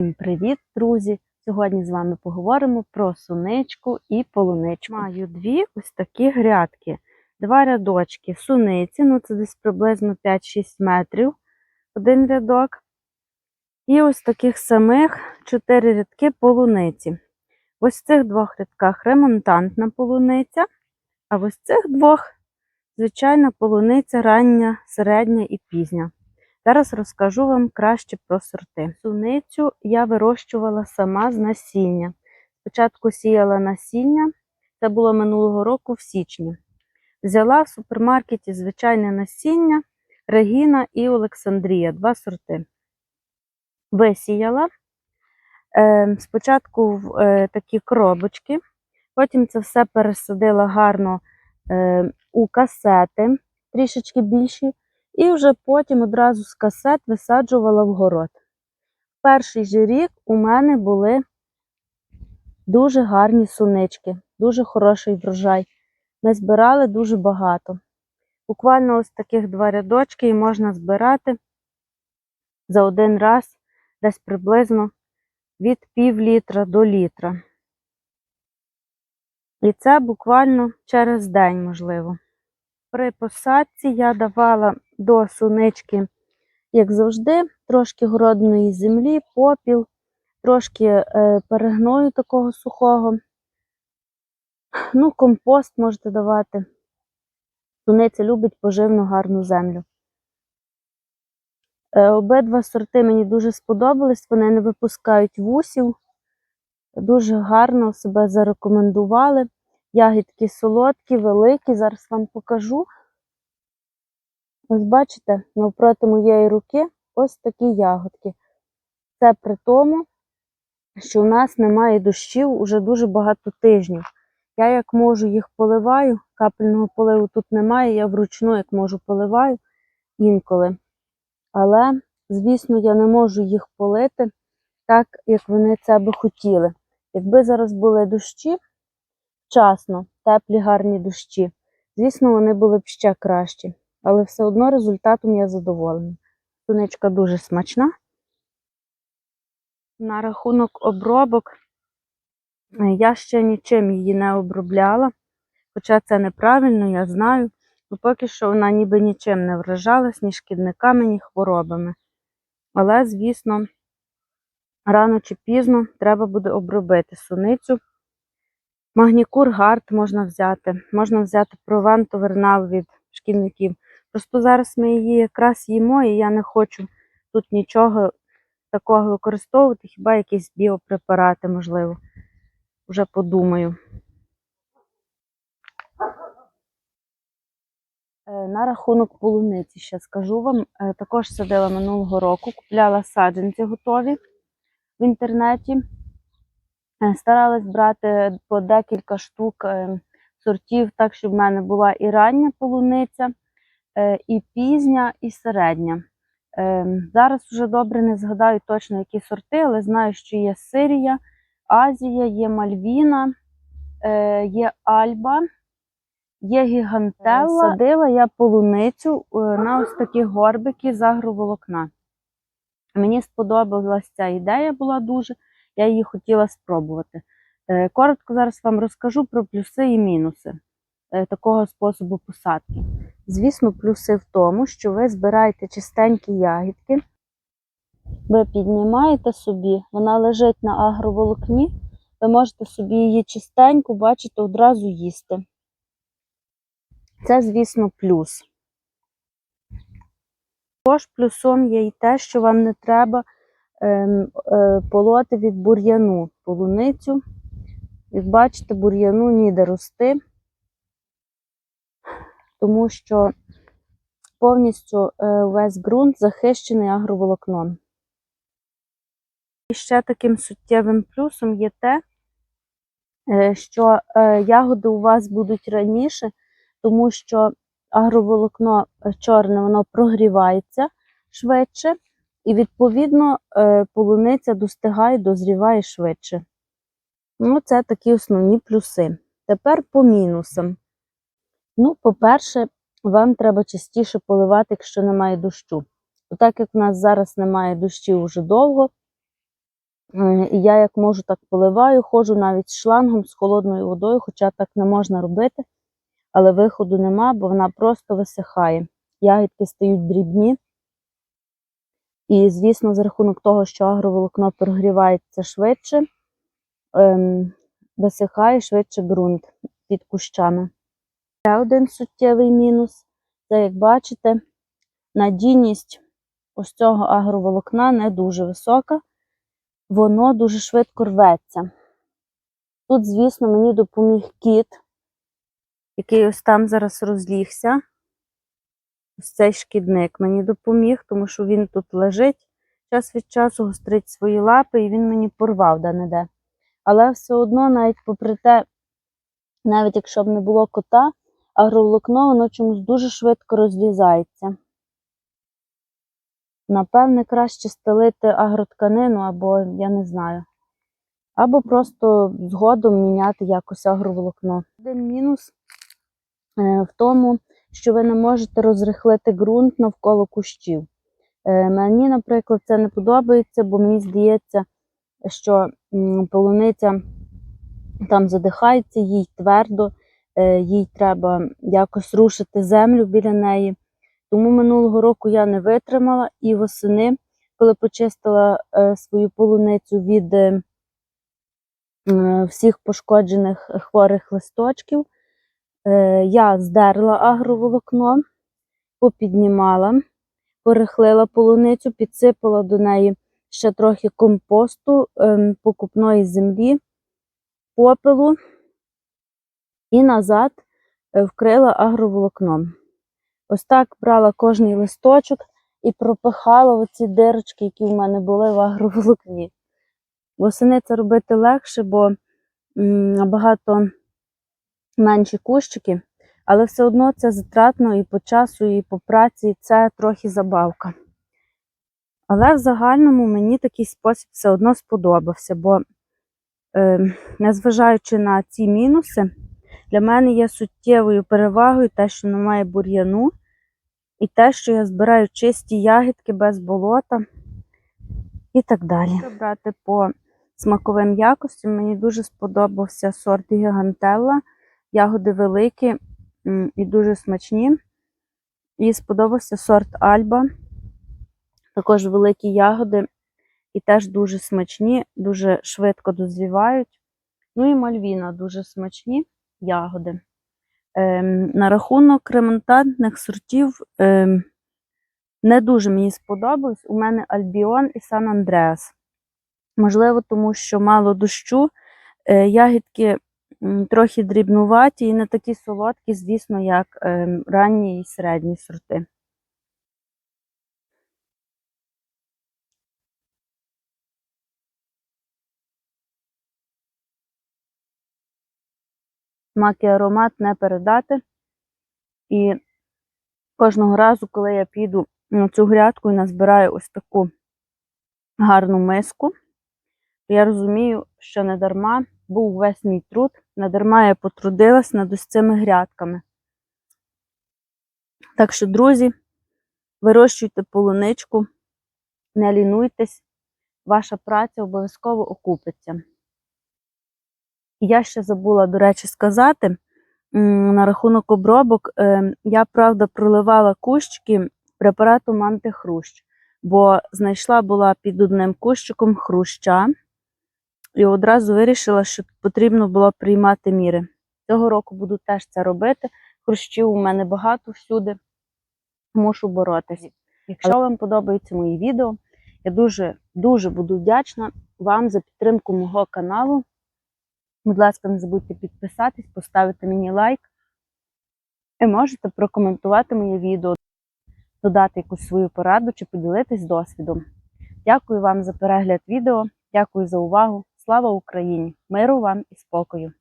Привіт, друзі! Сьогодні з вами поговоримо про суничку і полуничку. Маю дві ось такі грядки, два рядочки суниці, ну це десь приблизно 5-6 метрів один рядок. І ось таких самих 4 рядки полуниці. Ось в цих двох рядках ремонтантна полуниця, а в ось цих двох звичайна полуниця рання, середня і пізня. Зараз розкажу вам краще про сорти. Суницю я вирощувала сама з насіння. Спочатку сіяла насіння, це було минулого року в січні. Взяла в супермаркеті звичайне насіння, Регіна і Олександрія, два сорти. Висіяла е, спочатку в е, такі коробочки, потім це все пересадила гарно е, у касети, трішечки більші. І вже потім одразу з касет висаджувала в город. Перший же рік у мене були дуже гарні сунички, дуже хороший врожай. Ми збирали дуже багато. Буквально ось таких два рядочки і можна збирати за один раз десь приблизно від пів літра до літра. І це буквально через день, можливо. При посадці я давала до сунички, як завжди, трошки городної землі, попіл, трошки е, перегною такого сухого. Ну, компост можете давати. Суниця любить поживну гарну землю. Е, обидва сорти мені дуже сподобались, вони не випускають вусів, дуже гарно себе зарекомендували. Ягідки солодкі, великі, зараз вам покажу. Ось бачите, навпроти моєї руки ось такі ягодки. Це при тому, що в нас немає дощів уже дуже багато тижнів. Я як можу їх поливаю, капельного поливу тут немає, я вручну як можу поливаю інколи. Але, звісно, я не можу їх полити так, як вони це би хотіли. Якби зараз були дощі, вчасно, теплі гарні дощі. Звісно, вони були б ще кращі, але все одно результатом я задоволена. Суничка дуже смачна. На рахунок обробок е, я ще нічим її не обробляла, хоча це неправильно, я знаю. Ну, поки що вона ніби нічим не вражалась, ні шкідниками, ні хворобами. Але, звісно, рано чи пізно треба буде обробити суницю. Магнікур гард можна взяти, можна взяти провентовернал від шкідників. Просто зараз ми її якраз їмо, і я не хочу тут нічого такого використовувати, хіба якісь біопрепарати, можливо. Вже подумаю. Е, На рахунок полуниці ще скажу вам. Е, Також садила минулого року, купляла саджанці готові в інтернеті. Е, Старалась брати по декілька штук е, сортів, так, щоб в мене була і рання полуниця, е, і пізня, і середня. Зараз вже добре не згадаю точно, які сорти, але знаю, що є Сирія, Азія, є Мальвіна, є Альба, є Гігантелла. Садила я полуницю на ось такі горбики з агроволокна. Мені сподобалася ця ідея була дуже, я її хотіла спробувати. Е, Коротко зараз вам розкажу про плюси і мінуси е, такого способу посадки. Звісно, плюси в тому, що ви збираєте чистенькі ягідки, ви піднімаєте собі, вона лежить на агроволокні, ви можете собі її чистеньку, бачите, одразу їсти. Це, звісно, плюс. Також плюсом є і те, що вам не треба полоти від бур'яну полуницю. Як бачите, бур'яну ніде рости, тому що повністю е, весь ґрунт захищений агроволокном. І ще таким суттєвим плюсом є те, е, що е, ягоди у вас будуть раніше, тому що агроволокно е, чорне воно прогрівається швидше, і, відповідно, е, полуниця достигає, дозріває швидше. Ну, це такі основні плюси. Тепер по мінусам. Ну, по-перше, вам треба частіше поливати, якщо немає дощу. Так як в нас зараз немає дощів вже довго, я як можу, так поливаю, ходжу навіть шлангом з холодною водою, хоча так не можна робити, але виходу нема, бо вона просто висихає. Ягідки стають дрібні. І, звісно, за рахунок того, що агроволокно прогрівається швидше, ем, висихає швидше ґрунт під кущами. Ще один суттєвий мінус це, як бачите, надійність ось цього агроволокна не дуже висока, воно дуже швидко рветься. Тут, звісно, мені допоміг кіт, який ось там зараз розлігся. Ось цей шкідник мені допоміг, тому що він тут лежить, час від часу гострить свої лапи, і він мені порвав де-не-де. Але все одно, навіть попри те, навіть якщо б не було кота, агроволокно воно чомусь дуже швидко розлізається. Напевне, краще стелити агротканину, або я не знаю. Або просто згодом міняти якось агроволокно. Один мінус е, в тому, що ви не можете розрихлити ґрунт навколо кущів. Е, Мені, наприклад, це не подобається, бо мені здається, що полуниця там задихається, їй твердо, е, їй треба якось рушити землю біля неї. Тому минулого року я не витримала і восени, коли почистила е, свою полуницю від всіх пошкоджених хворих листочків, я здерла агроволокно, попіднімала, порихлила полуницю, підсипала до неї ще трохи компосту, е, покупної землі, попелу і назад е, вкрила агроволокном. Ось так брала кожний листочок і пропихала оці дирочки, які в мене були в агроволокні. Восени це робити легше, бо набагато менші кущики, але все одно це затратно і по часу, і по праці це трохи забавка. Але в загальному мені такий спосіб все одно сподобався, бо, е, незважаючи на ці мінуси, для мене є суттєвою перевагою те, що немає бур'яну, і те, що я збираю чисті ягідки без болота і так далі. Якщо брати по смаковим якостям, мені дуже сподобався сорт Гігантелла. Ягоди великі і дуже смачні. І сподобався сорт Альба. Також великі ягоди і теж дуже смачні, дуже швидко дозрівають. Ну і мальвіна дуже смачні ягоди. Ем, на рахунок ремонтантних сортів ем, не дуже мені сподобалось. У мене Альбіон і Сан Андреас. Можливо, тому що мало дощу, е, ягідки трохи дрібнуваті і не такі солодкі, звісно, як ем, ранні і середні сорти. Смак і аромат не передати. І кожного разу, коли я піду на цю грядку і назбираю ось таку гарну миску, я розумію, що не дарма був весь мій труд, не дарма я потрудилась над ось цими грядками. Так що, друзі, вирощуйте полуничку, не лінуйтесь, ваша праця обов'язково окупиться. І я ще забула, до речі, сказати на рахунок обробок. е, Я, правда, проливала кущики препаратом антихрущ, бо знайшла була під одним кущиком хруща і одразу вирішила, що потрібно було приймати міри. Цього року буду теж це робити. Хрущів у мене багато всюди, мушу боротися. Якщо вам подобаються мої відео, я дуже дуже буду вдячна вам за підтримку мого каналу. Будь ласка, не забудьте підписатись, поставити мені лайк. І можете прокоментувати моє відео, додати якусь свою пораду чи поділитись досвідом. Дякую вам за перегляд відео, дякую за увагу. Слава Україні! Миру вам і спокою!